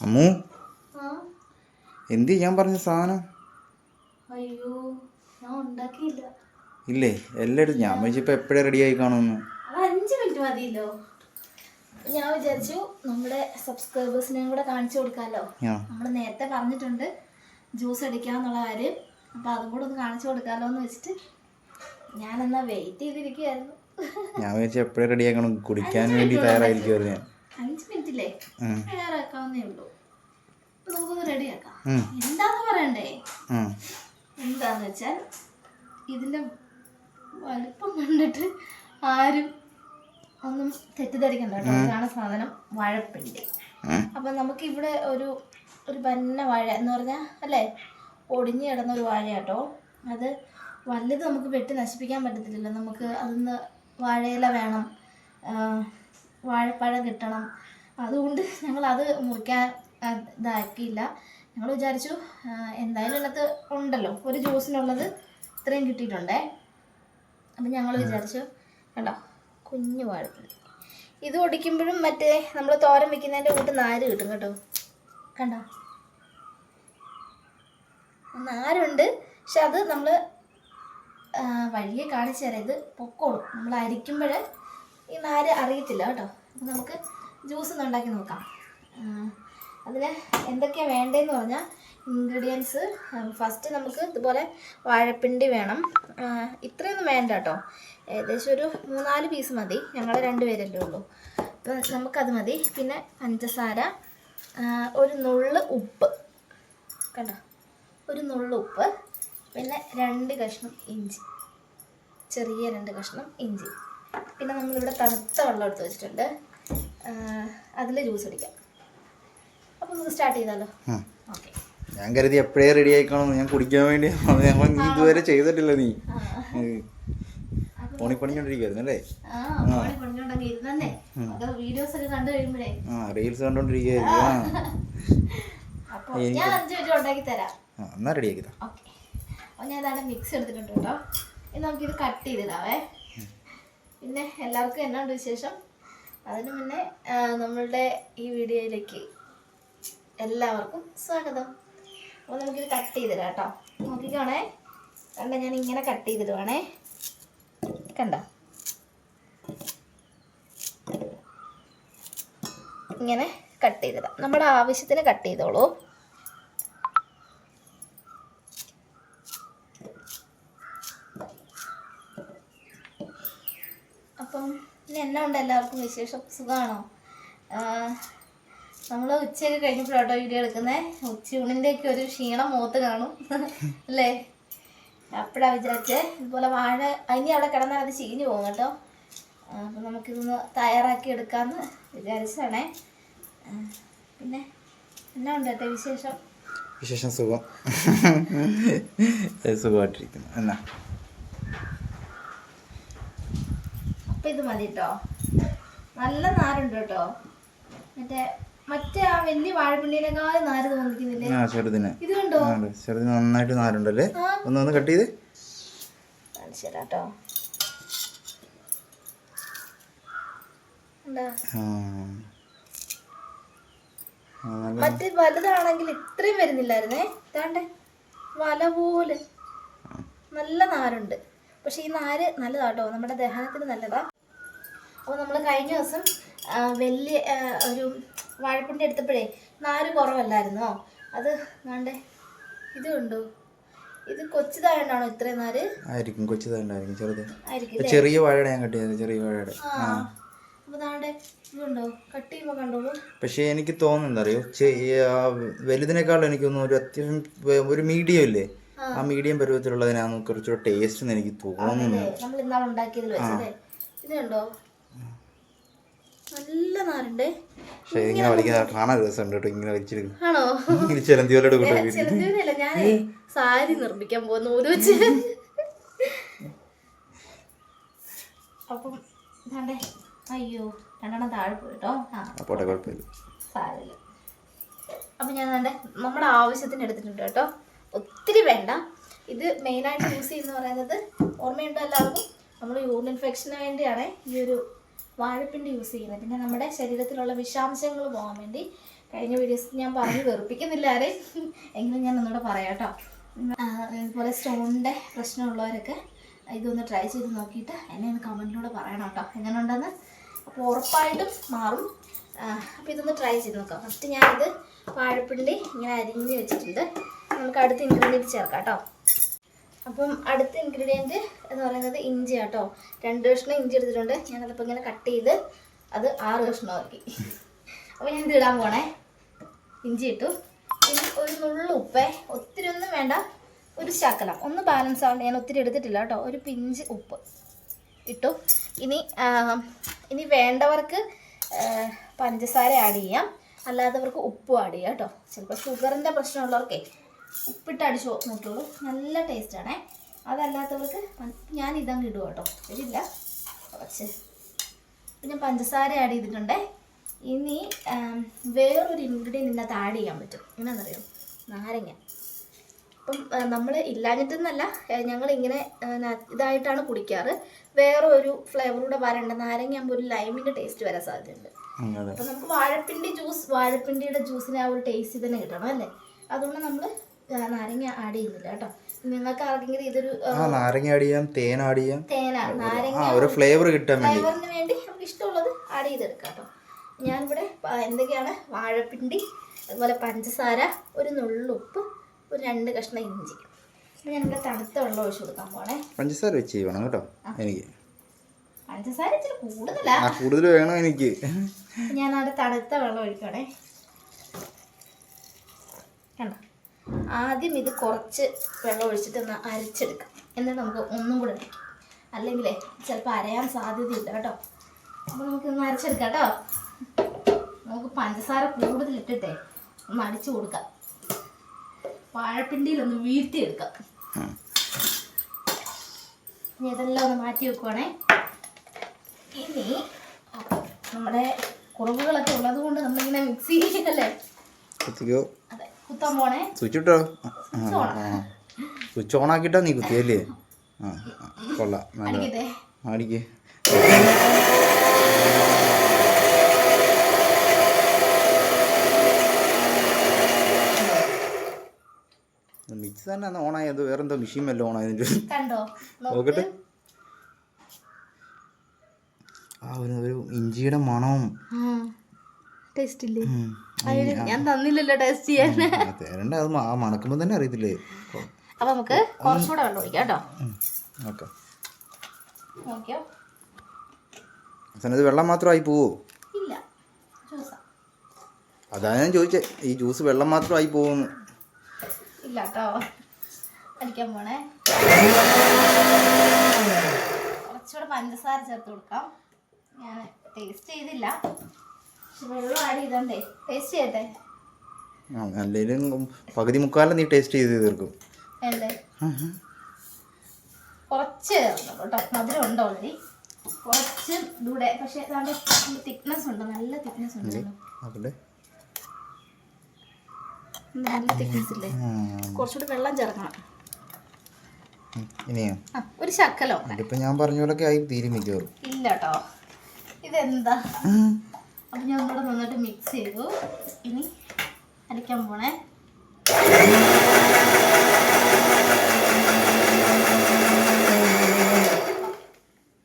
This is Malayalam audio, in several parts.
അമ്മു? എന്ത് ഞാൻ പറഞ്ഞ സാധനം? അയ്യോ ഞാൻ ഉണ്ടാക്കിയില്ല. ഇല്ലേ? എല്ലായിടും ഞാൻ വെച്ചിപ്പോൾ എപ്പോഴേ റെഡിയായി കാണുമെന്ന് അത് അഞ്ച് മിനിറ്റ് മതിയല്ലോ. ഞാൻ വിചാരിച്ചു നമ്മുടെ സബ്സ്ക്രൈബേഴ്സിനെയും കൂടെ കാണിച്ചു കൊടുക്കാമല്ലോ നമ്മൾ നേരത്തെ പറഞ്ഞിട്ടുണ്ട് ജ്യൂസ് അടിക്കാന്നുള്ള കാര്യം. അപ്പോൾ അതും കൂടെ ഒന്ന് കാണിച്ചു കൊടുക്കാമല്ലോ എന്ന് വെച്ചിട്ട് ഞാൻ എന്നാ വെയിറ്റ് ചെയ്തിരിക്കുകയായിരുന്നു ഞാൻ വിചാരിച്ചു എപ്പോഴേ റെഡിയാക്കണം കുടിക്കാൻ വേണ്ടി തയ്യാറായിരിക്കുമായിരുന്നു ഞാൻ. അഞ്ച് മിനിറ്റില്ലേ. തയ്യാറാക്കാവുന്നേ ഉള്ളൂ. നമുക്കൊന്ന് റെഡിയാക്കാം. എന്താന്ന് പറയണ്ടേ. എന്താന്ന് വെച്ചാൽ ഇതിന്റെ വലിപ്പം കണ്ടിട്ട് ആരും ഒന്നും തെറ്റിദ്ധരിക്കണ്ട കേട്ടോ. ഇതാണ് സാധനം വാഴപ്പിണ്ടി അപ്പൊ നമുക്ക് ഇവിടെ ഒരു ഒരു പന്ന വാഴ എന്ന് പറഞ്ഞാൽ അല്ലേ? ഒടിഞ്ഞു കിടന്ന ഒരു വാഴ കേട്ടോ. അത് വലുത് നമുക്ക് വെട്ടി നശിപ്പിക്കാൻ പറ്റത്തില്ലല്ലോ. നമുക്ക് അതിന്ന് വാഴയില വേണം. വാഴപ്പഴം കിട്ടണം. അതുകൊണ്ട് ഞങ്ങൾ അത് മുറിക്കാൻ ഇതാക്കിയില്ല. ഞങ്ങൾ വിചാരിച്ചു എന്തായാലും ഇതിനകത്ത് ഉണ്ടല്ലോ. ഒരു ജ്യൂസിനുള്ളത് ഇത്രയും കിട്ടിയിട്ടുണ്ടേ. അപ്പം ഞങ്ങൾ വിചാരിച്ചു കണ്ടോ കുഞ്ഞു വാഴപ്പഴം. ഇത് ഒടിക്കുമ്പോഴും മറ്റേ നമ്മൾ തോരൻ വെക്കുന്നതിന്റെ കൂട്ട് നാര് കിട്ടും കേട്ടോ. കണ്ടോ? നാരുണ്ട് പക്ഷെ അത് നമ്മൾ വഴിയെ കാണിച്ചു തരാം. ഇത് പൊക്കോളും. നമ്മൾ അരിക്കുമ്പോൾ ഈ നാര് അറിയത്തില്ല കേട്ടോ. അപ്പം നമുക്ക് ജ്യൂസ് ഒന്ന് ഉണ്ടാക്കി നോക്കാം. അതിന് എന്തൊക്കെയാണ് വേണ്ടതെന്ന് പറഞ്ഞാൽ ഇൻഗ്രീഡിയൻസ് ഫസ്റ്റ് നമുക്ക് ഇതുപോലെ വാഴപ്പിണ്ടി വേണം. ഇത്രയൊന്നും വേണ്ട കേട്ടോ. ഏകദേശം ഒരു മൂന്നാൽ പീസ് മതി. ഞങ്ങൾ രണ്ടുപേരല്ലേ ഉള്ളൂ. അപ്പം നമുക്കത് മതി. പിന്നെ പഞ്ചസാര ഒരു നുള്ള് ഉപ്പ്. കണ്ടോ? ഒരു നുള്ള് ഉപ്പ്. പിന്നെ രണ്ട് കഷ്ണം ഇഞ്ചി. ചെറിയ രണ്ട് കഷ്ണം ഇഞ്ചി. പിന്നെ നമ്മളിവിടെ തണുത്ത വെള്ളം എടുത്ത് വെച്ചിട്ടുണ്ട്. അതിൽ ജ്യൂസ് അടിക്കാം. അപ്പോൾ നമുക്ക് സ്റ്റാർട്ട് ചെയ്താലോ. ഓക്കെ ഞാൻ കരുതി എപ്പോഴേ റെഡി ആയിക്കണം ഞാൻ കുടിക്കാൻ വേണ്ടി ഞങ്ങൾ നീ ഇതുവരെ ചെയ്തിട്ടില്ല നീ. ഫോണിൽ പണിഞ്ഞോണ്ടിരിക്കുവായിരുന്നു അല്ലേ? ആ റീൽസ് കണ്ടോണ്ടിരിക്കുവായിരുന്നു. ആ. അപ്പോൾ ഞാൻ അഞ്ച് മിനിറ്റ് ഉണ്ടാക്കി തരാം. എന്നാ ഞാൻ മിക്സ് എടുത്തിട്ടുണ്ട് കേട്ടോ. ഇനി നമുക്കിത് കട്ട് ചെയ്തിടാവേ. പിന്നെ എല്ലാവർക്കും എന്നാണ്ട് വിശേഷം? അതിനു മുന്നേ നമ്മളുടെ ഈ വീഡിയോയിലേക്ക് എല്ലാവർക്കും സ്വാഗതം. അപ്പോൾ നമുക്കിത് കട്ട് ചെയ്തിടാം കേട്ടോ. നോക്കിക്കോണേ. കണ്ട ഞാൻ ഇങ്ങനെ കട്ട് ചെയ്തിടുവാണേ. കണ്ട? ഇങ്ങനെ കട്ട് ചെയ്തിടാം. നമ്മുടെ ആവശ്യത്തിന് കട്ട് ചെയ്തോളൂ അപ്പം ഇനി എന്നാ ഉണ്ട് എല്ലാവർക്കും വിശേഷം. സുഖമാണോ നമ്മൾ ഉച്ചയൊക്കെ ഫോട്ടോ വീഡിയോ എടുക്കുന്നത് ഉച്ചയൂണിന്റെയൊക്കെ ഒരു ക്ഷീണം മുഖത്ത് കാണും. അല്ലേ? അപ്പോഴാണ് വിചാരിച്ചേ. ഇതുപോലെ വാഴ ഇനി അവിടെ കിടന്നാൽ അത് ചീഞ്ഞു പോകും കേട്ടോ. അപ്പം നമുക്കിതൊന്ന് തയ്യാറാക്കി എടുക്കാമെന്ന് വിചാരിച്ചതാണേ. പിന്നെ എന്നാ ഉണ്ട് കേട്ടോ വിശേഷം? വിശേഷം സുഖം. സുഖമായിട്ടിരിക്കുന്നു. എന്നാ അപ്പം ഇത് മതി കേട്ടോ നല്ല നാരുണ്ട് കേട്ടോ മറ്റേ മറ്റേ ആ വലിയ വാഴപ്പിണ്ടിനേക്കാളും നാര് തോന്നിക്കുന്നില്ലേ? ആ ചെറുതിന്. ഇത് കണ്ടോ. ചെറുതിന് നന്നായിട്ട് നാരുണ്ടല്ലേ? ഒന്ന് ഒന്ന് കട്ട് ചെയ്ത്. കാണിച്ചു തരാം കേട്ടോ ആ. ആ, മറ്റേ വലുതാണെങ്കിൽ ഇത്രയും വരുന്നില്ലായിരുന്നേ? താണ്ടേ വല പോലെ. നല്ല നാരുണ്ട്. പക്ഷെ ഈ നാര് നല്ലതാട്ടോ നമ്മുടെ ദഹനത്തിന് നല്ലതാ. അപ്പോൾ നമ്മൾ കഴിഞ്ഞ ദിവസം വലിയ ഒരു വാഴപ്പിണ്ടി എടുത്തപ്പോഴേ നാര് കുറവല്ലായിരുന്നോ? അത് വേണ്ടേ ഇത് ഇത് കൊച്ചുതായോണ്ടാണോ ഇത്രയും നാര്? ആയിരിക്കും കൊച്ചുതായോണ്ടായിരിക്കും ചെറുത്. ചെറിയ വാഴയുടെ ഞാൻ കട്ട് ചെയ്തത് ചെറിയ വാഴയുടെ. പക്ഷേ എനിക്ക് തോന്നുന്നത് അറിയോ? വലുതിനേക്കാളും എനിക്കൊന്നും ഒരു അത്യാവശ്യം ഒരു മീഡിയം ഇല്ലേ? ആ. മീഡിയം പരുവത്തിലുള്ളതിനാണ് കുറച്ചുകൂടെ ടേസ്റ്റ് എന്ന് എനിക്ക് തോന്നുന്നു നമ്മൾ ഇന്നാൾ ഉണ്ടാക്കിയതിൽ വെച്ചതേ ഇത് കണ്ടോ നല്ല നാരുണ്ടേ. പക്ഷേ ഇങ്ങനെ വലിക്കുന്ന കാണാൻ രസമുണ്ട് കേട്ടോ ഇങ്ങനെ വലിച്ചെടുക്കും ആണോ? ചിലന്തിയോലോട് കൂട്ടി ചെറുതിനല്ല ഞാൻ സാരി നിർമ്മിക്കാൻ പോകുന്ന ഒരു വെച്ച്. അപ്പം അയ്യോ രണ്ടെണ്ണം താഴെ പോയിട്ടോ ആ പോട്ടെ കുഴപ്പമില്ല. സാരമില്ല. അപ്പം ഞാൻ വേണ്ട നമ്മുടെ ആവശ്യത്തിന് എടുത്തിട്ടുണ്ട് കേട്ടോ. ഒത്തിരി വേണ്ട. ഇത് മെയിനായിട്ട് യൂസ് ചെയ്യുന്ന പറയുന്നത് ഓർമ്മയുണ്ടോ എല്ലാവർക്കും? നമ്മൾ യൂറിൻ ഇൻഫെക്ഷന് വേണ്ടിയാണ് ഈ ഒരു വാഴപ്പിണ്ടി യൂസ് ചെയ്യുന്നത്. പിന്നെ നമ്മുടെ ശരീരത്തിലുള്ള വിഷാംശങ്ങൾ പോകാൻ വേണ്ടി കഴിഞ്ഞ വീഡിയോസ് ഞാൻ പറഞ്ഞ് വെറുപ്പിക്കുന്നില്ല ആരെ. എങ്കിലും ഞാൻ ഒന്നുകൂടെ പറയാം കേട്ടോ. പോലെ ഇതുപോലെ സ്റ്റോണിന്റെ പ്രശ്നമുള്ളവരൊക്കെ ഇതൊന്ന് ട്രൈ ചെയ്ത് നോക്കിയിട്ട് എന്നെ ഒന്ന് കമന്റിലൂടെ പറയണം കേട്ടോ. എങ്ങനെ ഉണ്ടെന്ന് അപ്പോൾ ഉറപ്പായിട്ടും മാറും. അപ്പോൾ ഇതൊന്ന് ട്രൈ ചെയ്ത് നോക്കാം. ഫസ്റ്റ് ഞാനിത് വാഴപ്പിണ്ടി ഇങ്ങനെ അരിഞ്ഞ് വെച്ചിട്ടുണ്ട്. നമുക്ക് അടുത്ത് ഇൻഗ്രീഡിയന്റ് ചേർക്കാം കേട്ടോ. അപ്പം അടുത്ത ഇൻഗ്രീഡിയന്റ് എന്ന് പറയുന്നത് ഇഞ്ചി കേട്ടോ രണ്ട് കഷ്ണം ഇഞ്ചി എടുത്തിട്ടുണ്ട്. ഞാനതിപ്പോൾ ഇങ്ങനെ കട്ട് ചെയ്ത് അത് ആറ് കഷ്ണമാക്കി അപ്പോൾ ഞാൻ ഇടാൻ പോണേ. ഇഞ്ചി ഇട്ടു. പിന്നെ ഒരു നുള്ളു ഉപ്പേ ഒത്തിരി ഒന്നും വേണ്ട. ഒരു ശകലം. ഒന്ന് ബാലൻസ് ആവേണ്ട. ഞാൻ ഒത്തിരി എടുത്തിട്ടില്ല കേട്ടോ. ഒരു പിഞ്ച് ഉപ്പ് ഇട്ടു. ഇനി ഇനി വേണ്ടവർക്ക് പഞ്ചസാര ആഡ് ചെയ്യാം. അല്ലാത്തവർക്ക് ഉപ്പും ആഡ് ചെയ്യാം കേട്ടോ. ചിലപ്പോൾ ഷുഗറിന്റെ പ്രശ്നമുള്ളവർക്കേ. ഉപ്പിട്ട് അടിച്ച് നോക്കുള്ളൂ നല്ല ടേസ്റ്റാണേ അതല്ലാത്തവർക്ക് ഞാൻ ഇതങ്ങ് ഇടും കേട്ടോ. ഇതില്ല കുറച്ച്. പിന്നെ പഞ്ചസാര ആഡ് ചെയ്തിട്ടുണ്ട്. ഇനി വേറൊരു ഇൻഗ്രീഡിയന്റ് ഇതിനകത്ത് ആഡ് ചെയ്യാൻ പറ്റും. എന്നാണെന്നറിയോ നാരങ്ങ. അപ്പം നമ്മൾ ഇല്ലാഞ്ഞിട്ടെന്നല്ല. ഞങ്ങൾ ഇങ്ങനെ ഇതായിട്ടാണ് കുടിക്കാറ്. വേറെ ഒരു ഫ്ലേവറൂടെ വരണ്ട. നാരങ്ങ ആകുമ്പോൾ ഒരു ലൈമിന്റെ ടേസ്റ്റ് വരാൻ സാധ്യതയുണ്ട്. അപ്പം നമുക്ക് വാഴപ്പിണ്ടി ജ്യൂസ് വാഴപ്പിണ്ടിയുടെ ജ്യൂസിന് ആ ഒരു ടേസ്റ്റ് തന്നെ കിട്ടണം അല്ലേ? അതുകൊണ്ട് നമ്മൾ നാരങ്ങ ആഡ് ചെയ്യുന്നില്ല കേട്ടോ. നിങ്ങൾക്ക് ആർക്കെങ്കിലും ഇതൊരു ആ, നാരങ്ങ ആഡ് ചെയ്യാം തേൻ ആഡ് ചെയ്യാം. തേന നാരങ്ങ ഒരു ഫ്ലേവർ കിട്ടാൻ വേണ്ടി. ഫ്ലേവറിന് വേണ്ടി നമുക്ക് ഇഷ്ടമുള്ളത് ആഡ് ചെയ്തെടുക്കാം കേട്ടോ. ഞാനിവിടെ എന്തൊക്കെയാണ്? വാഴപ്പിണ്ടി അതുപോലെ പഞ്ചസാര ഒരു നുള്ളുപ്പ് ഒരു രണ്ട് കഷ്ണം ഇഞ്ചി. ഞാനിവിടെ തണുത്ത വെള്ളം ഒഴിച്ചു കൊടുക്കാൻ പോണേ. പഞ്ചസാര വെച്ച് ചെയ്യണം കേട്ടോ എനിക്ക്. പഞ്ചസാര ഇച്ചിരി കൂടുതലാ. കൂടുതൽ വേണം എനിക്ക്. ഞാനവിടെ തണുത്ത വെള്ളം ഒഴിക്കണേ. കണ്ടോ? ആദ്യം ഇത് കുറച്ച് വെള്ളം ഒഴിച്ചിട്ട് ഒന്ന് അരച്ചെടുക്കാം. എന്നിട്ട് നമുക്ക് ഒന്നും കൂടെ ഇടാം. അല്ലെങ്കിലേ ചിലപ്പോൾ അരയാൻ സാധ്യതയില്ല കേട്ടോ. അപ്പോൾ നമുക്കൊന്ന് അരച്ചെടുക്കാം കേട്ടോ. നമുക്ക് പഞ്ചസാര കൂടുതലിട്ടിട്ടേ ഒന്ന് അടിച്ചു കൊടുക്കാം. വാഴപ്പിണ്ടിയിലൊന്ന് വീഴ്ത്തിയെടുക്കാം. എടുക്കാം ഇനി ഇതെല്ലാം ഒന്ന് മാറ്റി വെക്കുവാണേ. ഇനി നമ്മുടെ കുറവുകളൊക്കെ ഉള്ളത് കൊണ്ട് നമ്മളിങ്ങനെ മിക്സ് ചെയ്യല്ലേ? അതെ. കുത്താൻ പോണേ? സ്വിച്ച് ഇട്ടോ സ്വിച്ച് ഓൺ ആക്കിയിട്ടാ നീ കുത്തിയല്ലേ? ആ കൊള്ളാം നല്ല അടിക്ക്. മിക്സ് തന്നെ ഓൺ ആയത് വേറെ എന്തോ മെഷീൻ വല്ല കണ്ടോ? നോക്കട്ടെ. ആ ഒരു ഇഞ്ചിയുടെ മണവും ടേസ്റ്റ് ഇല്ലേ? ഞാൻ തന്നില്ലല്ലോ ടേസ്റ്റ് ചെയ്യാൻ. തേരണ്ട. അത് മണക്കുമ്പോൾ തന്നെ അറിയത്തില്ലേ? അപ്പൊ നമുക്ക് കുറച്ചുകൂടെ വെള്ളം ഒഴിക്കാം കേട്ടോ ഓക്കെ. നോക്കിയോ? വെള്ളം മാത്രമായി പോവോ? ഇല്ല. അതാ ഞാൻ ചോദിച്ചേ. ഈ ജ്യൂസ് വെള്ളം മാത്രമായി പോകുന്നു ഇല്ല കേട്ടോ. അടിക്കാൻ പോണേ. കുറച്ചുകൂടെ പഞ്ചസാര ചേർത്ത് കൊടുക്കാം. ഞാൻ ടേസ്റ്റ് ചെയ്തില്ല. വെള്ളം ആഡ് ചെയ്തോണ്ടേ ടേസ്റ്റ് ചെയ്യട്ടെ? ആ അല്ലെങ്കിലും പകുതി മുക്കാലം നീ ടേസ്റ്റ് ചെയ്ത് തീർക്കും. അല്ലേ? കുറച്ച് കേട്ടോ. മധുരം ഉണ്ട് ഓൾറെഡി കുറച്ച് പക്ഷേ തിക്നെസ് ഉണ്ട്. നല്ല തിക്നെസ് ഉണ്ട് നോക്കട്ടെ നല്ല തിക്നെസ് ഇല്ലേ? ആ, കുറച്ചുകൂടി വെള്ളം ചേർക്കണം. ഇനിയോ? ഒരു ശക്കലോ ഞാൻ പറഞ്ഞ ആയി തീരുമിക്കോ ഇല്ല കേട്ടോ. ഇതെന്താ? അപ്പം ഞാൻ ഇവിടെ നന്നായിട്ട് മിക്സ് ചെയ്തു. ഇനി അരയ്ക്കാൻ പോണേ.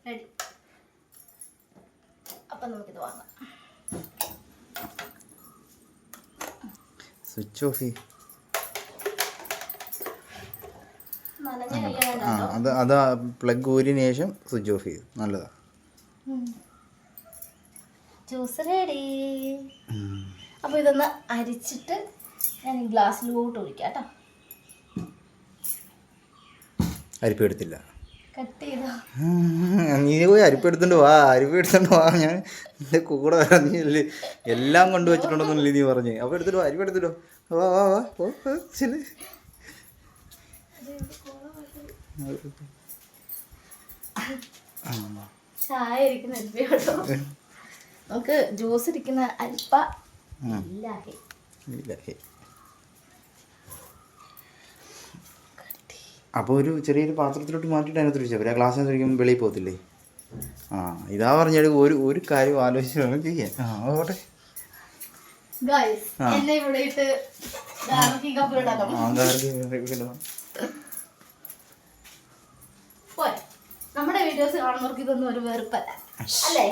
റെഡി അപ്പം നമുക്കിത് വാങ്ങാം. സ്വിച്ച് ഓഫ് ചെയ്യും. നനഞ്ഞ ആ അത് അത് പ്ലഗ് ഊരിന് ശേഷം സ്വിച്ച് ഓഫ് ചെയ്തു നല്ലതാ. Juice ready. അപ്പോൾ ഇതൊന്ന് അരിച്ചിട്ട് ഞാൻ ഗ്ലാസ്സിലോട്ട് ഒഴിക്കാം കേട്ടോ. അരിപ്പ് കട്ട് ചെയ്തോ? നീ പോയി അരിപ്പ് എടുത്തോണ്ട് വാ. അരിപ്പ് എടുത്തോണ്ട് വാ. ഞാൻ എന്റെ കൂടെ വരാൻ നീ അല്ലേ? എല്ലാം കൊണ്ട് വെച്ചിട്ടുണ്ടോന്നല്ലേ നീ പറഞ്ഞു. അപ്പോൾ എടുത്തിട്ട് വാ. അരിപ്പ് എടുത്തിട്ടോ വാ. വാ വാ ഓ ശരി ചായ ഇരിക്കുന്ന നമുക്ക് ജ്യൂസ് ഇരിക്കുന്ന ഇല്ല അപ്പോൾ ഒരു ചെറിയൊരു പാത്രത്തിലോട്ട് മാറ്റിയിട്ട് അതിനകത്ത് വെച്ചാൽ പോരെ ഗ്ലാസ്സിനകത്ത് ഒഴിക്കുമ്പോൾ വെളിയിൽ പോകത്തില്ലേ? ആ ഇതാ പറഞ്ഞാൽ ഒരു ഒരു കാര്യം ആലോചിച്ച് വേണം ചെയ്യാൻ. ആ ഓട്ടെ നമ്മുടെ വീഡിയോസ് കാണുന്നവർക്ക് ഇതൊന്നും ഒരു വെറുപ്പല്ല. അല്ലേ?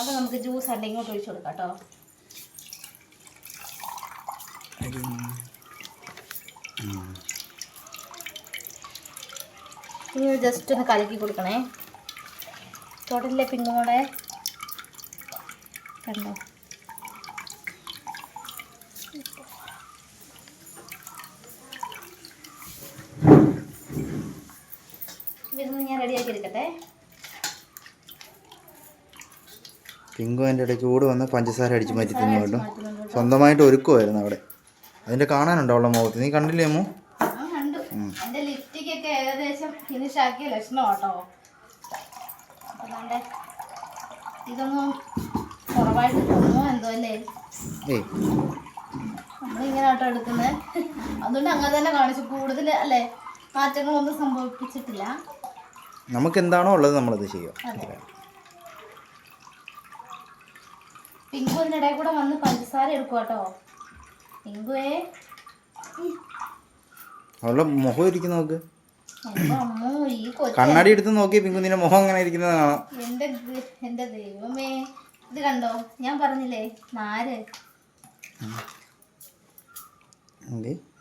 അപ്പൊ നമുക്ക് ജ്യൂസ് അല്ലെങ്കിൽ ഇങ്ങോട്ട് ഒഴിച്ചു കൊടുക്കാം കേട്ടോ. ജസ്റ്റ് ഒന്ന് കലക്കി കൊടുക്കണേ. തൊടലിലെ പിന്നോടെ കണ്ടോ? ഇതൊന്ന് ഞാൻ റെഡിയാക്കി എടുക്കട്ടെ. പിങ്കു അതിന്റെ ഇടയ്ക്ക് കൂടെ വന്ന് പഞ്ചസാര അടിച്ച് മാറ്റി തിന്നു കേട്ടോ. സ്വന്തമായിട്ട് ഒരുക്കുമായിരുന്നു അവിടെ. അതിന്റെ കാണാനുണ്ടോ അവളുടെ മുഖത്ത്? നീ കണ്ടില്ലേ അമ്മു? ഒക്കെ ഏകദേശം ഫിനിഷ് ആക്കിയ ലക്ഷണം കേട്ടോ ഇതൊന്നും കുറവായിട്ട് തോന്നുമോ എന്തോ അല്ലേ? ഏയ്. നമ്മളിങ്ങനെ കേട്ടോ എടുക്കുന്നത് അതുകൊണ്ട് അങ്ങനെ തന്നെ കാണിച്ചു. കൂടുതൽ അല്ലേ മാറ്റങ്ങളൊന്നും സംഭവിപ്പിച്ചിട്ടില്ല. നമുക്ക് എന്താണോ ഉള്ളത് നമ്മളത് ചെയ്യുക അതെ പിങ്കു ഇതിനിടയിൽ കൂടെ വന്ന് പഞ്ചസാര എടുക്കും കേട്ടോ. പിങ്കുവേ. അവളുടെ മുഖം ഇരിക്കുന്ന നോക്ക്. കണ്ണാടി എടുത്ത് നോക്കി പിങ്കു നിന്റെ മുഖം അങ്ങനെ ഇരിക്കുന്നത് കാണാം. എന്റെ എന്റെ ദൈവമേ. ഇത് കണ്ടോ? ഞാൻ പറഞ്ഞില്ലേ നാര്?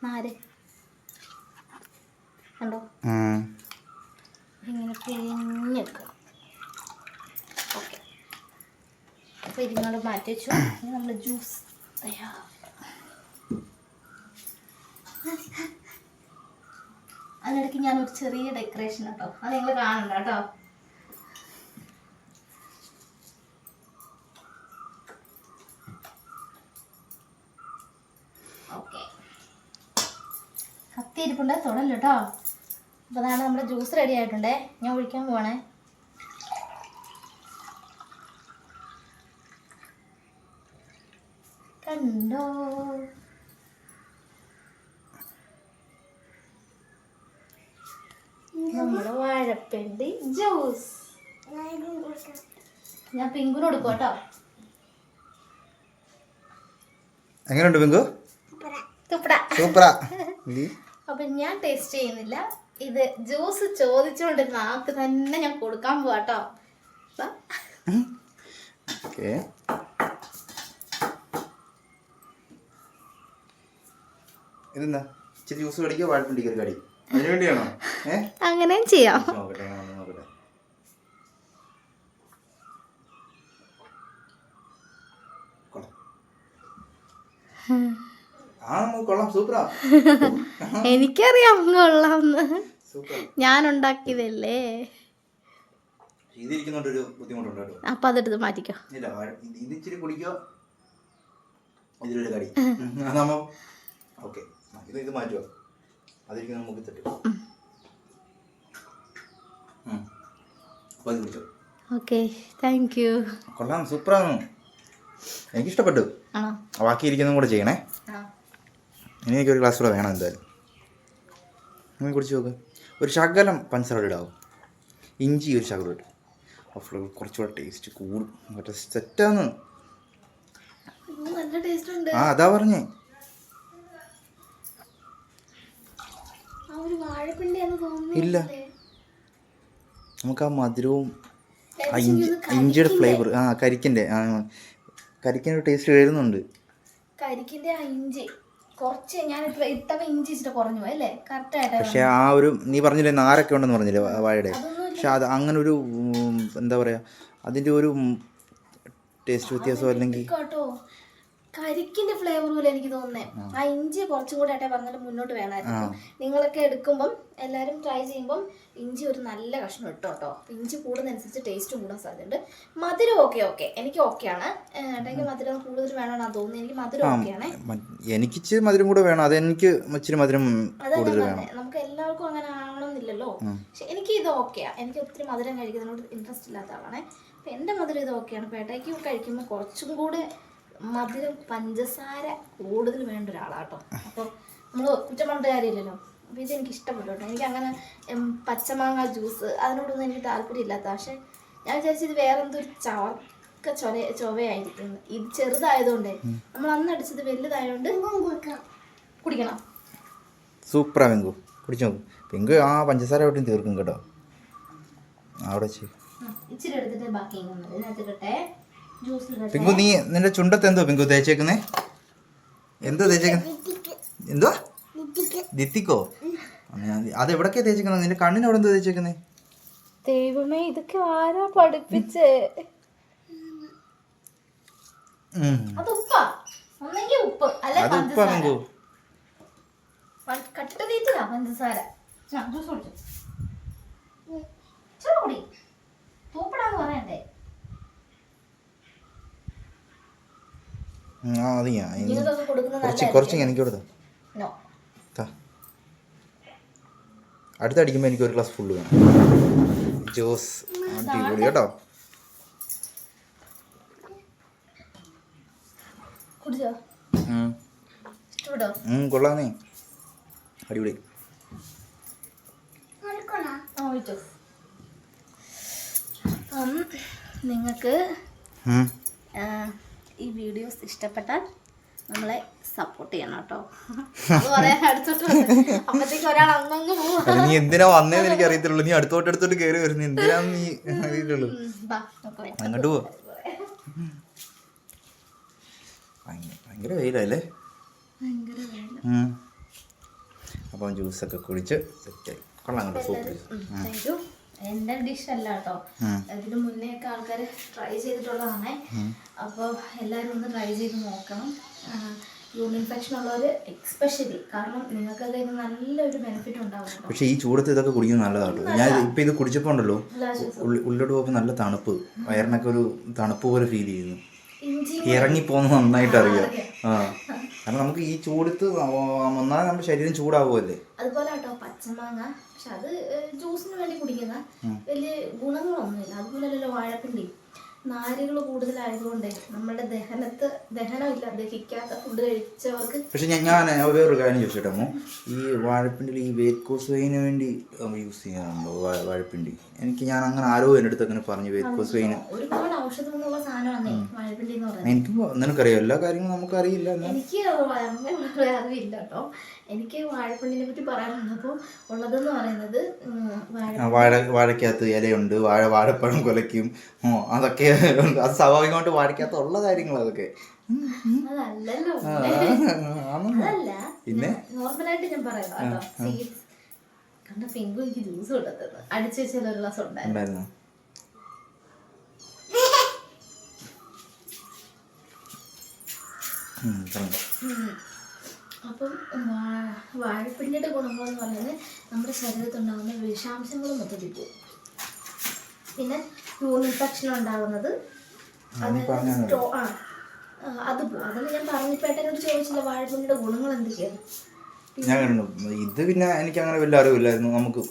നാര്. കണ്ടോ. ഇങ്ങനെ പിഴിഞ്ഞെടുക്കണം ഓക്കെ അപ്പോൾ ഇതിനോട് മാറ്റി വെച്ചു. നമ്മൾ ജ്യൂസ് തയ്യാർ അതിനിടയ്ക്ക് ഞാൻ ഒരു ചെറിയ ഡെക്കറേഷൻ കേട്ടോ. അത് നിങ്ങൾ കാണണ്ട കേട്ടോ. ഓക്കെ കത്തി ഇരിപ്പുണ്ട് തൊടല്ലോ കേട്ടോ. അപ്പോൾ അതാണ് നമ്മുടെ ജ്യൂസ് റെഡി ആയിട്ടുണ്ടേ. ഞാൻ ഒഴിക്കാൻ പോവാണേ. കണ്ടോ? നമ്മുടെ വാഴപ്പിണ്ടി ജ്യൂസ്. ഞാൻ പിങ്കുന് കൊടുക്കും കേട്ടോ. എങ്ങനെയുണ്ട് പിങ്കു? തുപ്പട സൂപ്പറ? അപ്പൊ ഞാൻ ടേസ്റ്റ് ചെയ്യുന്നില്ല. ഇത് ജ്യൂസ് ചോദിച്ചുകൊണ്ട് നാക്ക് തന്നെ ഞാൻ കൊടുക്കാൻ പോവാട്ടോ. ഓക്കേ ഇതെന്താ? ഇച്ചിരി ജ്യൂസ് കടിക്കോ വാഴപ്പിണ്ടിക്ക് ഒരു കടി. അതിന് ഏഹ് അങ്ങനെയും ചെയ്യാം. നോക്കട്ടെ നോക്കട്ടെ. കൊള്ളാം. കൊള്ളാം. എനിക്കറിയാം സൂപ്പർ ഞാൻ ഉണ്ടാക്കിയതല്ലേ? ബുദ്ധിമുട്ടുണ്ട് കേട്ടോ. അപ്പൊ അതെടുത്ത് മാറ്റിക്കോ. ഇല്ല ഇത് ഇത് ഇച്ചിരി കുടിക്കോ ഇതിലൊരു കടി. അതാകുമ്പോ ഓക്കെ. ഇത് ഇത് മാറ്റുക അതിരിക്കുന്ന നമുക്ക് തട്ടും. അപ്പോൾ അത് കുടിച്ചോ. ഓക്കെ താങ്ക് യു കൊള്ളാം സൂപ്പറാണ്. എനിക്കിഷ്ടപ്പെട്ടു. ബാക്കി ഇരിക്കുന്നതും കൂടെ ചെയ്യണേ. ആ. ഇനി എനിക്ക് ഒരു ഗ്ലാസ് കൂടെ വേണം എന്തായാലും. നിങ്ങൾ കുടിച്ച് നോക്ക്. ഒരു ശകലം പഞ്ചസാര ഇടാവും. ഇഞ്ചി ഒരു ശകലം ഇട്ടു അപ്പോൾ കുറച്ചുകൂടെ ടേസ്റ്റ് കൂടും. മറ്റേ സെറ്റാന്ന് ഇത് നല്ല ടേസ്റ്റ് ഉണ്ട്. ആ അതാ പറഞ്ഞേ ആ ഒരു വാഴപ്പിണ്ടി എന്ന് ഇല്ല. നമുക്ക് ആ മധുരവും ഇഞ്ചി ഇഞ്ചിയുടെ ഫ്ലേവർ ആ കരിക്കിന്റെ. ആ കരിക്കിന്റെ ടേസ്റ്റ് വരുന്നുണ്ട്. കരിക്കിന്റെ ആ ഇഞ്ചി. കുറച്ച് ഞാൻ ഇപ്പൊ ഇട്ടപ്പോ ഇഞ്ചി ഇച്ചിട്ട് കുറഞ്ഞു അല്ലേ? കറക്റ്റ് ആയിട്ട് പക്ഷേ ആ ഒരു നീ പറഞ്ഞില്ലേ നാരൊക്കെ ഉണ്ടെന്ന് പറഞ്ഞില്ലേ വാഴയുടെ? പക്ഷെ അത് അങ്ങനെ ഒരു എന്താ പറയുക അതിന്റെ ഒരു ടേസ്റ്റ് വ്യത്യാസം അല്ലെങ്കിൽ കരിക്കിന്റെ ഫ്ലേവർ പോലെ എനിക്ക് തോന്നുന്നേ. ആ. ഇഞ്ചി കുറച്ചും കൂടെ ആട്ടെ പറഞ്ഞാലും മുന്നോട്ട് വേണമായിരുന്നു നിങ്ങളൊക്കെ എടുക്കുമ്പം എല്ലാവരും ട്രൈ ചെയ്യുമ്പം ഇഞ്ചി ഒരു നല്ല കഷ്ണം ഇട്ടോ കേട്ടോ ഇഞ്ചി കൂടുന്നതനുസരിച്ച് ടേസ്റ്റും കൂടാൻ സാധ്യതയുണ്ട്. മധുരം ഓക്കെ ഓക്കെ എനിക്ക് ഓക്കെയാണ് ഏട്ടായിക്ക് മധുരം കൂടുതൽ വേണമെന്നാണ് തോന്നുന്നത് എനിക്ക് മധുരം ഓക്കെയാണ് ആണ്. എനിക്ക് ഇച്ചിരി മധുരം കൂടെ വേണം. അത് എനിക്ക് ഇച്ചിരി മധുരം കൂടുതൽ വേണം. നമുക്ക് എല്ലാവർക്കും അങ്ങനെ ആവണമെന്നില്ലല്ലോ പക്ഷെ എനിക്ക് ഇത് ഓക്കെയാണ് എനിക്ക് ഒത്തിരി മധുരം കഴിക്കുന്നതിനോട് ഇൻട്രസ്റ്റ് ഇല്ലാത്ത ആളാണ്. അപ്പം എന്റെ മധുരം ഇത് ഓക്കെയാണ് പേട്ടയ്ക്ക് കഴിക്കുമ്പോൾ കുറച്ചും കൂടെ മധുരം പഞ്ചസാര കൂടുതൽ വേണ്ട ഒരാളാട്ടോ. അപ്പോൾ നമ്മൾ കുറ്റം പറഞ്ഞിട്ട് കാര്യമില്ലല്ലോ. അപ്പോൾ ഇത് എനിക്ക് ഇഷ്ടപ്പെട്ടു കേട്ടോ. എനിക്ക് അങ്ങനെ പച്ചമാങ്ങ ജ്യൂസ് അതിനോടൊന്നും എനിക്ക് താല്പര്യം ഇല്ലാത്ത. പക്ഷേ ഞാൻ വിചാരിച്ചത് വേറെ എന്തോ ഒരു ചവർക്ക ഒക്കെ ചൊവയായിരിക്കും. ഇത് ചെറുതായതുകൊണ്ടേ നമ്മൾ അന്ന് അടിച്ചത് വലുതായതുകൊണ്ട് കുടിക്കണം. സൂപ്പറാ പെങ്കു. കുടിച്ചു നോക്കും. പെങ്കു ആ പഞ്ചസാര ഒട്ടും തീർക്കും കേട്ടോ. അവിടെ ഇച്ചിരി എടുത്തിട്ട് ബാക്കി ഇങ്ങനെ ഇതിനകത്ത് ഇടട്ടെ ജ്യൂസിൽ പെങ്കു നീ നിന്റെ ചുണ്ടത്ത് എന്തോ പിങ്കു തേച്ചേക്കുന്നേ? എന്തോ തേച്ചേക്കുന്നേ? എന്തോ ദിത്തിക്കോ അത് എവിടൊക്കെയാ തേച്ചേക്കുന്നത്? നിന്റെ കണ്ണിന് എവിടെ എന്തോ തേച്ചേക്കുന്നേ? ദൈവമേ ഇതൊക്കെ ആരാ പഠിപ്പിച്ചേ. അത് ഉപ്പാ. ഒന്നെങ്കിൽ അല്ലെ പഞ്ചസാര? പഞ്ചസാര. ജ്യൂസ് കുടിച്ചു. പറയണ്ടേ? ആ അത് ഞാൻ കുറച്ച് കുറച്ച് എനിക്ക് കൊടുത്തോ. അടുത്തടിക്കുമ്പോൾ എനിക്ക് ഒരു ഗ്ലാസ് ഫുള്ള് വേണം. ജ്യൂസ്. അടിപൊളി കേട്ടോ. കൊള്ളാന്നേ അടിപൊളി. നിങ്ങൾക്ക് ഈ വീഡിയോസ് ഇഷ്ടപ്പെട്ടാൽ നമ്മളെ സപ്പോർട്ട് ചെയ്യണം കേട്ടോ. അപ്പത്തേക്ക് ഒരാൾ നീ എന്തിനാ വന്നേന്ന് എനിക്ക് അറിയത്തുള്ളൂ നീ അടുത്തോട്ട് അടുത്തോട്ട് കയറി വരുന്നു. എന്തിനാന്ന് നീ അറിയത്തുള്ളൂ. അങ്ങോട്ട് പോ ഭയങ്കര വെയിലല്ലേ. അപ്പം ജ്യൂസൊക്കെ കുടിച്ച് സെറ്റായി കൊള്ളാം കേട്ടോ സൂപ്പർ എന്റെ ഡിഷ് അല്ല കേട്ടോ. ഇതിന് മുന്നേ ഒക്കെ ആൾക്കാർ ട്രൈ ചെയ്തിട്ടുള്ളതാണ്. അപ്പോൾ എല്ലാവരും ഒന്ന് ട്രൈ ചെയ്ത് നോക്കണം. യൂറിൻ ഇൻഫെക്ഷൻ എക്സ്പെഷ്യലി കാരണം നല്ലൊരു ബെനിഫിറ്റ് ഉണ്ടാവും പക്ഷേ ഈ ചൂടത്ത് ഇതൊക്കെ കുടിക്കുന്നത് നല്ലതാട്ടോ. ഞാൻ ഇപ്പൊ ഇത് കുടിച്ചപ്പോൾ ഉണ്ടല്ലോ നല്ല ആശ്വാസം. ഉള്ളിലോട്ട് പോകുമ്പോൾ നല്ല തണുപ്പ്. വയറിനൊക്കെ ഒരു തണുപ്പ് പോലെ ഫീൽ ചെയ്യുന്നു. ഇറങ്ങി പോകുന്നത് നന്നായിട്ട് അറിയാം ആ. കാരണം നമുക്ക് ഈ ചൂടത്ത് വന്നാൽ നമ്മുടെ ശരീരം ചൂടാവുമല്ലേ അതുപോലെ കേട്ടോ പച്ചമാങ്ങ. പക്ഷെ അത് ജ്യൂസിന് വേണ്ടി കുടിക്കുന്ന വലിയ ഗുണങ്ങളൊന്നുമില്ല. അതുപോലെയല്ലല്ലോ വാഴപ്പിണ്ടി. നാരുകൾ കൂടുതലായതുകൊണ്ട് നമ്മുടെ ദഹനത്ത് ദഹനമില്ല. ദഹിക്കാത്ത ഫുഡ് കഴിച്ചവർക്ക് പക്ഷെ ഞാൻ ഞാൻ വേറൊരു കാര്യം ചോദിച്ചിട്ടമ്മോ ഈ വാഴപ്പിണ്ടിൽ ഈ വേറ്റ്കോസ് കോസ് വേണ്ടി യൂസ് ചെയ്യാറുണ്ടോ? വാഴപ്പിണ്ടി. എനിക്ക് ഞാൻ അങ്ങനെ ആരോ എന്റെ അടുത്ത് അങ്ങനെ പറഞ്ഞു പറയുന്നത്. എനിക്ക് നിനക്കറിയാം? എല്ലാ കാര്യങ്ങളും നമുക്കറിയില്ല അറിയില്ല എനിക്ക് അങ്ങനെ അറിവില്ല കേട്ടോ. എനിക്ക് വാഴപ്പിണ്ടിനെ പറ്റി പറയാനുള്ളപ്പോൾ ഉള്ളതെന്ന് പറയുന്നത് വാഴ വാഴക്കകത്ത് ഇലയുണ്ട് വാഴ വാഴപ്പഴം കൊലയ്ക്കും. ഓ അതൊക്കെ അത് സ്വാഭാവികമായിട്ട് വാഴക്കകത്ത് ഉള്ള കാര്യങ്ങൾ അതൊക്കെ. അതല്ലല്ലോ. അതല്ല പിന്നെ? നോർമലായിട്ട് ഞാൻ പറയാം കേട്ടോ. കണ്ട പെങ്കു എനിക്ക് ജ്യൂസ് കൊടുത്തത്. അടിച്ചു വെച്ചാൽ ഒരു ഗ്ലാസ് ഉണ്ടായിരുന്നു. ഉണ്ടായിരുന്നു. ഉം, പറഞ്ഞു. ഉം. അപ്പം വാഴപ്പിണ്ടിയുടെ ഗുണങ്ങളെന്ന് പറയുന്നത് നമ്മുടെ ശരീരത്തുണ്ടാകുന്ന വിഷാംശങ്ങൾ മൊത്തത്തിൽ പോകും. പിന്നെ യൂറിൻ ഇൻഫെക്ഷൻ ഉണ്ടാകുന്നത് അത് പോകും അതെന്ന് ഞാൻ പറഞ്ഞപ്പോഴത്തേനോട് ചോദിച്ചില്ല. വാഴപ്പിണ്ടിയുടെ ഗുണങ്ങൾ എന്തൊക്കെയാണ്? ഞാൻ കണ്ടു ഇത് പിന്നെ എനിക്ക് അങ്ങനെ വലിയ അറിവില്ലായിരുന്നു. നമുക്ക്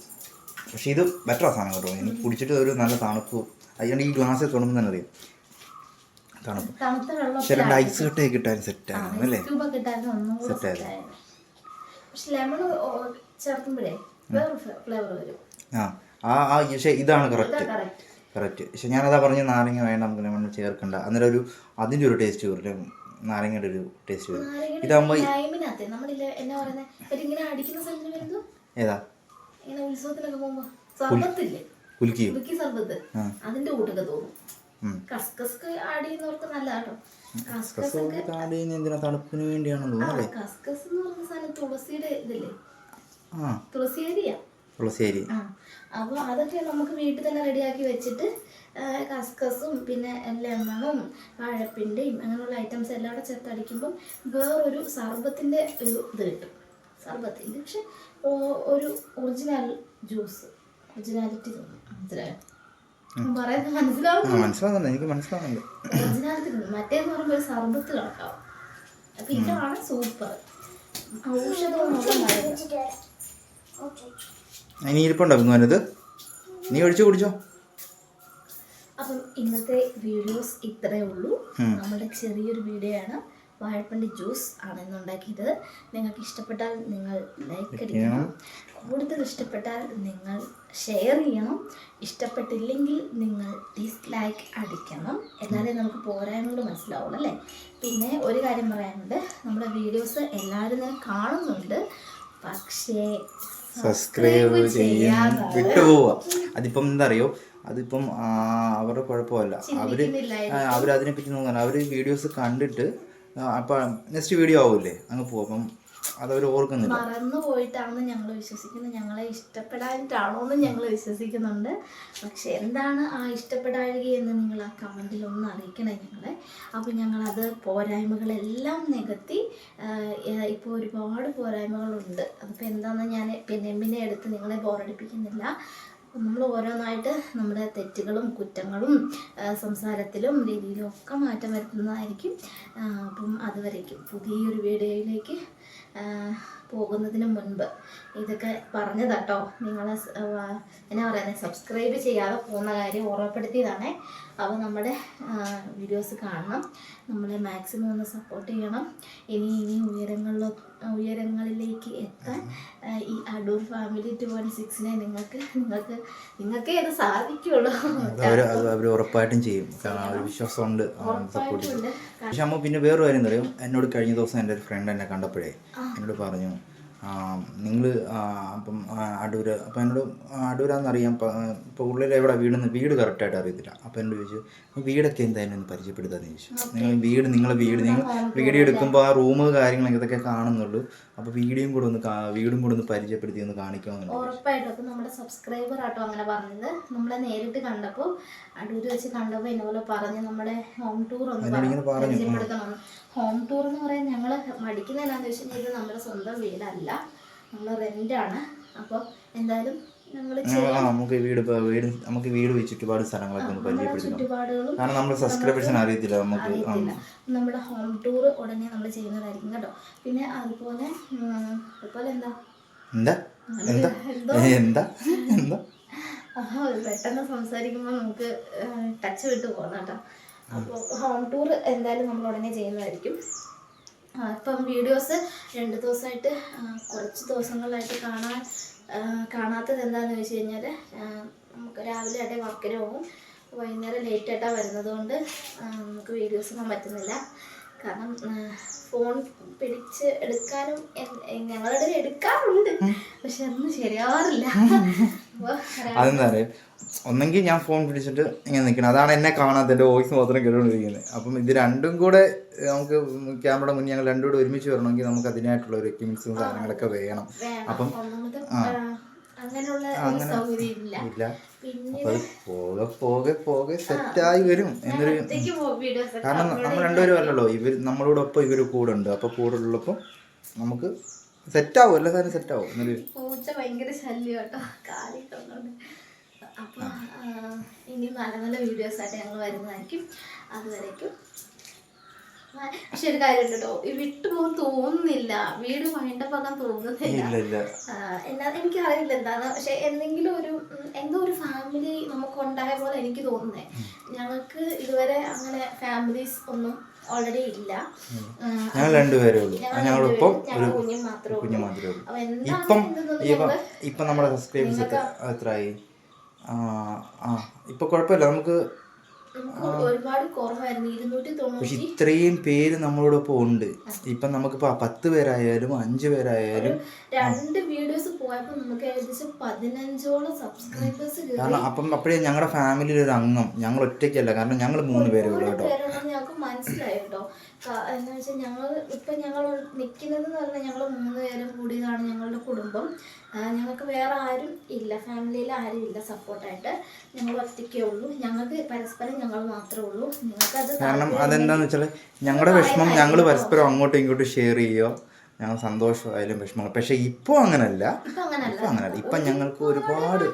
പക്ഷേ ഇത് ബെറ്റർ സാധനം കേട്ടോ. എനിക്ക് കുടിച്ചിട്ട് ഒരു നല്ല തണുപ്പ്. അതുകൊണ്ട് ഈ ഗ്ലാസ്സിൽ തുടങ്ങുമ്പോൾ തന്നെ അറിയാം. തണുപ്പ്. ചില വെള്ളം പക്ഷെ രണ്ട് ഐസ് കട്ടയൊക്കെ കിട്ടാൻ സെറ്റ് ആയിരുന്നു അല്ലേ? സെറ്റ് ആയിരുന്നു. സെറ്റായിരുന്നു ആ ആ ആ പക്ഷേ ഇതാണ് കറക്റ്റ് ഇതാ കറക്റ്റ് കറക്റ്റ് പക്ഷെ ഞാനതാ പറഞ്ഞ നാരങ്ങ വേണ്ട നമുക്ക് ലെമൺ ചേർക്കണ്ട. അന്നേരം ഒരു അതിന്റെ ഒരു ടേസ്റ്റ് വരും. നാരങ്ങയുടെ ഒരു ടേസ്റ്റ് വരും. ഇതാകുമ്പോൾ ഏതാ? കുലുക്കിയോ അതിന്റെ കൂട്ടൊക്കെ തോന്നും. ഉം. കസ്കസ് ആഡ് ചെയ്യുന്നവർക്ക് നല്ല കേട്ടോ കസ്കസ് കസോടി താടി എന്തിനാ? തണുപ്പിന് വേണ്ടിയാണെന്ന് കസ്കസ് എന്ന് പറഞ്ഞ സാധനം തുളസിയുടെ ഇതില്ലേ? ആ. തുളസി അരിയാ? തുളശ്ശേരി ആ. അപ്പോൾ അതൊക്കെ നമുക്ക് വീട്ടിൽ തന്നെ റെഡിയാക്കി വെച്ചിട്ട് കസ്കസും പിന്നെ ലെമണും വാഴപ്പിണ്ടിയും അങ്ങനെയുള്ള ഐറ്റംസ് എല്ലാം കൂടെ ചേർത്തടിക്കുമ്പം വേറൊരു സർബത്തിന്റെ ഒരു ഇത് കിട്ടും. സർബത്തിന്റെ പക്ഷെ ഒരു ഒറിജിനൽ ജ്യൂസ് ഒറിജിനാലിറ്റി തോന്നും. മനസ്സിലായോ? മനസ്സിലാവുന്നുണ്ട്? എനിക്ക് മനസ്സിലാവുന്നുണ്ട്. ഒറിജിനാലിറ്റി മറ്റേന്ന് പറയുമ്പോൾ ഒരു സർബത്ത് കണക്കാവും അപ്പം ഇതാണ് സൂപ്പർ ഔഷധം ഇനി ഇരിപ്പുണ്ടോ കുങ്ങാനത് നീ ഒഴിച്ചു കുടിച്ചോ? അപ്പം ഇന്നത്തെ വീഡിയോസ് ഇത്രേ ഉള്ളൂ. നമ്മളുടെ നമ്മുടെ ചെറിയൊരു വീഡിയോ ആണ് വാഴപ്പണ്ടി ജ്യൂസ് ആണ് ഇന്ന് ഉണ്ടാക്കിയത് നിങ്ങൾക്ക് ഇഷ്ടപ്പെട്ടാൽ നിങ്ങൾ ലൈക്ക് അടിക്കണം. കൂടുതൽ ഇഷ്ടപ്പെട്ടാൽ നിങ്ങൾ ഷെയർ ചെയ്യണം. ഇഷ്ടപ്പെട്ടില്ലെങ്കിൽ നിങ്ങൾ ഡിസ്ലൈക്ക് അടിക്കണം. എന്നാലേ നമുക്ക് പോരായ്മകൾ മനസ്സിലാവുള്ളൂ അല്ലേ? പിന്നെ ഒരു കാര്യം പറയാനുണ്ട്. നമ്മുടെ വീഡിയോസ് എല്ലാവരും തന്നെ കാണുന്നുണ്ട്. പക്ഷേ സബ്സ്ക്രൈബ് ചെയ്യാൻ വിട്ടുപോവുക അതിപ്പം എന്താ അറിയോ? അതിപ്പം അവരുടെ കുഴപ്പമല്ല. അവർ അവരതിനെ പറ്റി നോക്കാൻ അവർ വീഡിയോസ് കണ്ടിട്ട് അപ്പം നെക്സ്റ്റ് വീഡിയോ ആവില്ലേ അങ്ങ് പോകും അപ്പം അതവർ ഓർക്കുന്നില്ല. മറന്നു പോയിട്ടാണെന്ന് ഞങ്ങൾ വിശ്വസിക്കുന്നു ഞങ്ങളെ ഇഷ്ടപ്പെടാനായിട്ടാണോ എന്ന് ഞങ്ങൾ വിശ്വസിക്കുന്നുണ്ട്. പക്ഷെ എന്താണ് ആ ഇഷ്ടപ്പെടാഴുകയെന്ന് നിങ്ങൾ ആ കമന്റിൽ ഒന്ന് അറിയിക്കണേ ഞങ്ങളെ. അപ്പോൾ ഞങ്ങളത് പോരായ്മകളെല്ലാം നികത്തി ഇപ്പോൾ ഒരുപാട് പോരായ്മകളുണ്ട്. അതിപ്പോൾ എന്താണെന്ന് ഞാൻ പിന്നെ പിന്നെ എടുത്ത് നിങ്ങളെ ബോറടിപ്പിക്കുന്നില്ല. നമ്മൾ ഓരോന്നായിട്ട് നമ്മുടെ തെറ്റുകളും കുറ്റങ്ങളും സംസാരത്തിലും രീതിയിലും ഒക്കെ മാറ്റം വരുത്തുന്നതായിരിക്കും. അപ്പം അതുവരേക്കും. പുതിയൊരു വീഡിയോയിലേക്ക് പോകുന്നതിന് മുൻപ്. ഇതൊക്കെ പറഞ്ഞതാട്ടോ. നിങ്ങൾ എന്നാ പറയുന്നത് സബ്സ്ക്രൈബ് ചെയ്യാതെ പോകുന്ന കാര്യം ഓർമ്മപ്പെടുത്തിയതാണേ. അപ്പോൾ നമ്മുടെ വീഡിയോസ് കാണണം. നമ്മളെ മാക്സിമം ഒന്ന് സപ്പോർട്ട് ചെയ്യണം. ഇനി ഇനി ഉയരങ്ങളിലോ ഉയരങ്ങളിലേക്ക് എത്താൻ ഈ അടൂർ ഫാമിലി ടു വൺ സിക്സിനെ നിങ്ങൾക്ക് നിങ്ങൾക്ക് നിങ്ങൾക്കേ ഇത് സാധിക്കുള്ളൂ. അത് അവർ അത് ഉറപ്പായിട്ടും ചെയ്യും. കാരണം വിശ്വാസമുണ്ട്. സപ്പോർട്ട് ചെയ്യും. പക്ഷെ അമ്മ പിന്നെ വേറൊരു കാര്യം എന്താ എന്നോട് കഴിഞ്ഞ ദിവസം എന്റെ ഒരു ഫ്രണ്ട് എന്നെ കണ്ടപ്പോഴേ എന്നോട് പറഞ്ഞു നിങ്ങൾ അപ്പം അടൂര് അപ്പം എന്നോട് അടൂരാന്നറിയാം ഇപ്പോൾ ഉള്ളിൽ എവിടെ വീടെന്ന് വീട് കറക്റ്റായിട്ട് അറിയത്തില്ല. അപ്പം എന്നോട് ചോദിച്ചു "ഈ വീടൊക്കെ എന്തായാലും ഒന്ന് പരിചയപ്പെടുത്താന്ന് ചോദിച്ചു. നിങ്ങൾ വീട് നിങ്ങളെ വീട് നിങ്ങൾ വീഡിയോ എടുക്കുമ്പോൾ ആ റൂം കാര്യങ്ങളൊക്കെ ഇതൊക്കെ കാണുന്നുള്ളൂ. അപ്പോൾ വീഡിയോയും കൂടെ ഒന്ന് വീടും കൂടെ ഒന്ന് പരിചയപ്പെടുത്തി ഒന്ന് കാണിക്കാമെന്ന് ഉറപ്പായിട്ടും. അപ്പം നമ്മുടെ സബ്സ്ക്രൈബർ ആട്ടോ അങ്ങനെ പറഞ്ഞത്. നമ്മളെ നേരിട്ട് കണ്ടപ്പോൾ അടൂര് വെച്ച് കണ്ടപ്പോൾ ഇതുപോലെ പറഞ്ഞ് നമ്മുടെ ഹോം ടൂർ ഒന്ന്. പരിചയപ്പെടുത്തണം. ഹോം ടൂർ എന്ന് പറയാൻ ഞങ്ങൾ മടിക്കുന്ന എന്നാന്ന് വെച്ചാൽ ഇത് നമ്മുടെ സ്വന്തം വീടല്ല. നമ്മൾ റെന്റാണ് അപ്പോൾ എന്തായാലും നമുക്ക് വീട് വീട് നമുക്ക് വീട് വെച്ച് ഒരുപാട് സ്ഥലങ്ങളൊക്കെ ഒന്ന് പരിചയപ്പെടുത്തണം. കാരണം നമ്മുടെ സബ്സ്ക്രൈബേഴ്സിന് അറിയത്തില്ല നമുക്ക് നമ്മുടെ ഹോം ടൂർ ഉടനെ നമ്മൾ ചെയ്യുന്നതായിരിക്കും കേട്ടോ. പിന്നെ അതുപോലെ അതുപോലെ എന്താ? എന്താ? എന്താ? എന്താ? എന്താ? പെട്ടെന്ന് സംസാരിക്കുമ്പോൾ നമുക്ക് ടച്ച് വിട്ട് പോകണം കേട്ടോ. അപ്പോൾ ഹോം ടൂർ എന്തായാലും നമ്മൾ ഉടനെ ചെയ്യുന്നതായിരിക്കും. ഇപ്പം വീഡിയോസ് രണ്ട് ദിവസമായിട്ട് കുറച്ച് ദിവസങ്ങളിലായിട്ട് കാണാൻ കാണാത്തത് എന്താണെന്ന് വെച്ച് കഴിഞ്ഞാൽ നമുക്ക് രാവിലെ ആയിട്ട് വർക്കിന് പോകും. വൈകുന്നേരം ലേറ്റ് ആയിട്ടാണ് വരുന്നത് കൊണ്ട് നമുക്ക് വീഡിയോസ് ഒന്നും പറ്റുന്നില്ല. കാരണം ഫോൺ പിടിച്ച് എടുക്കാനും ഞങ്ങളുടെ എടുക്കാറുണ്ട്. പക്ഷെ അതൊന്നും ശരിയാവാറില്ല. അതെന്താ അറിയാം? ഒന്നെങ്കിൽ ഞാൻ ഫോൺ പിടിച്ചിട്ട് ഇങ്ങനെ നിൽക്കണം. അതാണ് എന്നെ കാണാത്ത എന്റെ വോയിസ് മാത്രം കേട്ടുകൊണ്ടിരിക്കുന്നത് അപ്പം ഇത് രണ്ടും കൂടെ നമുക്ക് ക്യാമറയുടെ മുന്നിൽ ഞങ്ങൾ രണ്ടും കൂടെ ഒരുമിച്ച് വരണമെങ്കിൽ നമുക്ക് അതിനായിട്ടുള്ള ഒരു എക്യുപ്മെന്റ്സും സാധനങ്ങളൊക്കെ വേണം. അപ്പം അങ്ങനെ ആ, ഇല്ല. അപ്പൊ പോകെ പോകെ പോകെ സെറ്റായി വരും. എന്നൊരു കാരണം നമ്മൾ രണ്ടുപേരും അല്ലല്ലോ. ഇവർ നമ്മളോടൊപ്പം ഇവർ കൂടെ ഉണ്ട്. അപ്പോൾ കൂടെ ഉള്ളപ്പോൾ നമുക്ക് സെറ്റാവും എല്ലാ സാധനം സെറ്റ് ആവും പൂച്ച ഭയങ്കര ശല്യം കേട്ടോ. കാലിട്ടുള്ളതുകൊണ്ട് അപ്പൊ ഇനി നല്ല നല്ല വീഡിയോസ് ആയിട്ട് ഞങ്ങൾ വരുന്നതായിരിക്കും. അതുവരേക്കും. പക്ഷെ ഒരു കാര്യം കേട്ടോ. വിട്ടുപോകാൻ തോന്നുന്നില്ല. വീട് വേണ്ടപ്പോകാൻ തോന്നുന്നില്ല. ഇല്ല ഇല്ല. ആ, എന്നാ എനിക്കറിയില്ല എന്താണ്. പക്ഷെ എന്തെങ്കിലും ഒരു എന്തോ ഒരു ഫാമിലി നമുക്ക് ഉണ്ടായ പോലെ എനിക്ക് തോന്നുന്നേ. ഞങ്ങൾക്ക് ഇതുവരെ അങ്ങനെ ഫാമിലീസ് ഒന്നും ഓൾറെഡി ഇല്ല. ഞങ്ങൾ രണ്ടുപേരേ ഉള്ളൂ. ഞങ്ങളിപ്പം ഒരു കുഞ്ഞു മാത്രമേ ഉള്ളൂ. ഇപ്പം ഇപ്പം നമ്മുടെ സബ്സ്ക്രൈബേഴ്സ് എത്ര ആയി ആ ഇപ്പം കുഴപ്പമില്ല. നമുക്ക് പക്ഷെ ഇത്രയും പേര് നമ്മളോടൊപ്പം ഉണ്ട്. ഇപ്പം നമുക്കിപ്പോൾ പത്ത് പേരായാലും അഞ്ച് പേരായാലും രണ്ട് വീഡിയോസ് പോയപ്പോ നമുക്ക് ഏകദേശം പതിനഞ്ചോളം സബ്സ്ക്രൈബേഴ്സ് കാരണം അപ്പം അപ്പോഴേ ഞങ്ങളുടെ ഫാമിലിയിൽ ഒരു അംഗം. ഞങ്ങൾ ഒറ്റയ്ക്കല്ല. കാരണം ഞങ്ങൾ മൂന്ന് പേരേ ഉള്ളൂ കേട്ടോ. മനസ്സിലായി കേട്ടോ എന്ന് വെച്ചാൽ ഞങ്ങൾ ഇപ്പം ഞങ്ങൾ നിൽക്കുന്നത് എന്ന് പറഞ്ഞാൽ ഞങ്ങൾ മൂന്ന് പേരും കൂടിയതാണ് ഞങ്ങളുടെ കുടുംബം. ഞങ്ങൾക്ക് വേറെ ആരും ഇല്ല. ഫാമിലിയിൽ ആരും ഇല്ല സപ്പോർട്ടായിട്ട്. ഞങ്ങൾ ഒറ്റയ്ക്കേ ഉള്ളൂ. ഞങ്ങൾക്ക് പരസ്പരം ഞങ്ങൾ മാത്രമേ ഉള്ളൂ. നിങ്ങൾക്കത് കാരണം അതെന്താന്ന് വെച്ചാൽ ഞങ്ങളുടെ വിഷമം ഞങ്ങൾ പരസ്പരം അങ്ങോട്ടും ഇങ്ങോട്ടും ഷെയർ ചെയ്യുക ഞങ്ങൾ സന്തോഷമായാലും വിഷമങ്ങൾ. പക്ഷെ ഇപ്പോൾ അങ്ങനല്ല. ഇപ്പം അങ്ങനല്ല. ഇപ്പം അങ്ങനല്ല. ഇപ്പം ഞങ്ങൾക്ക് ഒരുപാട്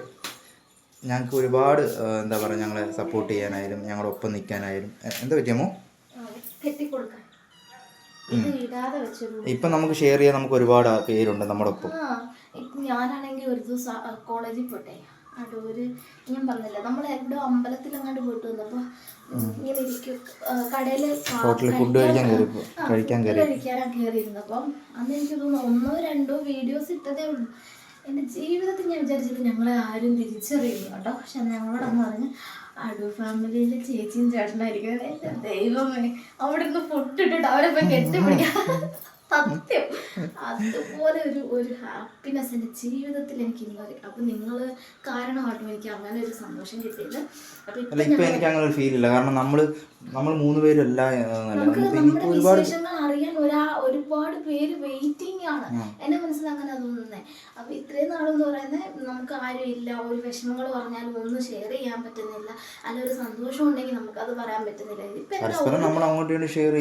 ഞങ്ങൾക്ക് ഒരുപാട് എന്താ പറയുക ഞങ്ങളെ സപ്പോർട്ട് ചെയ്യാനായാലും ഞങ്ങളുടെ ഒപ്പം നിൽക്കാനായാലും എന്താ പറ്റിയമോ കെട്ടിക്കൊടുക്കാൻ. ഇത് ഇടാതെ വെച്ചൊരു ഇപ്പം നമുക്ക് ഷെയർ ചെയ്യാൻ നമുക്ക് ഒരുപാട് പേരുണ്ട് നമ്മുടെ ഒപ്പം ആ ഇപ്പം ഞാനാണെങ്കിൽ ഒരു ദിവസം കോളേജിൽ പോട്ടെ. അടൂര് ഞാൻ പറഞ്ഞില്ല നമ്മൾ എവിടെ അമ്പലത്തിൽ അങ്ങോട്ട് പോയിട്ട് വന്നപ്പോ ഇങ്ങനെ ഇരിക്കും. ഹോട്ടലിൽ ഫുഡ് കഴിക്കാൻ കയറിയപ്പോ കഴിക്കാൻ കയറി. കഴിക്കാനാ കയറിയിരുന്നു അപ്പം അന്ന് എനിക്ക് തോന്നുന്നു ഒന്നോ രണ്ടോ വീഡിയോസ് ഇട്ടതേ ഉള്ളൂ. എന്റെ ജീവിതത്തിൽ ഞാൻ വിചാരിച്ചിട്ട് ഞങ്ങളെ ആരും തിരിച്ചറിയില്ല കേട്ടോ. പക്ഷെ ഞങ്ങളോടൊന്ന് പറഞ്ഞ് അടൂർ ഫാമിലിയിലെ ചേച്ചിയും ചേട്ടനായിരിക്കും. ദൈവമേ അവിടെ നിന്ന് പൊട്ടിട്ടിട്ട് അവരെ പോയി കെട്ടിപ്പിടിക്കാം സത്യം. അതുപോലെ ഒരു ഒരു ഹാപ്പിനെസ് എന്റെ ജീവിതത്തിൽ എനിക്ക് ഇന്ന് വരെ. അപ്പൊ നിങ്ങൾ കാരണമായിട്ടും എനിക്ക് അങ്ങനെ ഒരു സന്തോഷം കിട്ടിയത് അപ്പൊ എനിക്ക് അങ്ങനെ ഒരു ഫീൽ ഇല്ല. കാരണം നമ്മൾ നമ്മൾ മൂന്ന് പേരല്ല നമുക്ക് ഒരുപാട് അറിയാൻ ഒരാ ഒരുപാട് പേര് വെയിറ്റിംഗ് ആണ്. എന്റെ മനസ്സിൽ അങ്ങനെ തോന്നുന്നത് അപ്പൊ ഇത്രയും നാളെന്ന് പറയുന്നത് നമുക്ക് ആരും ഇല്ല. ഒരു വിഷമങ്ങൾ പറഞ്ഞാലും ഒന്നും ഷെയർ ചെയ്യാൻ പറ്റുന്നില്ല. അല്ല ഒരു സന്തോഷം ഉണ്ടെങ്കിൽ നമുക്ക് അത് പറയാൻ പറ്റുന്നില്ല. ഷെയർ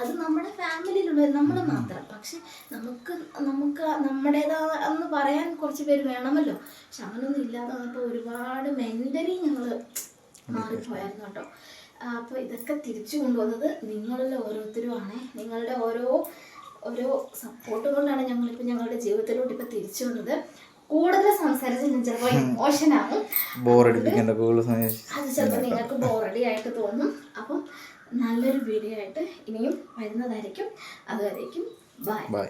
അത് നമ്മുടെ ഫാമിലിയിലുള്ള നമ്മൾ മാത്രം. പക്ഷെ നമുക്ക് നമുക്ക് നമ്മുടേതാന്ന് പറയാൻ കുറച്ച് പേര് വേണമല്ലോ. പക്ഷെ അങ്ങനൊന്നും ഇല്ലാതെ വന്നപ്പോൾ ഒരുപാട് മെന്റലി ഞങ്ങൾ മാറിപ്പോയായിരുന്നു കേട്ടോ. അപ്പോൾ ഇതൊക്കെ തിരിച്ചു കൊണ്ടുവന്നത് നിങ്ങളിൽ ഓരോരുത്തരുമാണ് നിങ്ങളുടെ ഓരോ ഓരോ സപ്പോർട്ട് കൊണ്ടാണ് ഞങ്ങളിപ്പോൾ ഞങ്ങളുടെ ജീവിതത്തിലോട്ട് ഇപ്പോൾ തിരിച്ചു വന്നത്. കൂടുതൽ സംസാരിച്ച് ഞാൻ ചിലപ്പോൾ ഇമോഷൻ കൂടുതൽ അത് ചിലപ്പോൾ നിങ്ങൾക്ക് ബോറടി ആയിട്ട് തോന്നും. അപ്പം നല്ലൊരു വീഡിയോ ആയിട്ട് ഇനിയും വരുന്നതായിരിക്കും. അതുവരേക്കും. Bye bye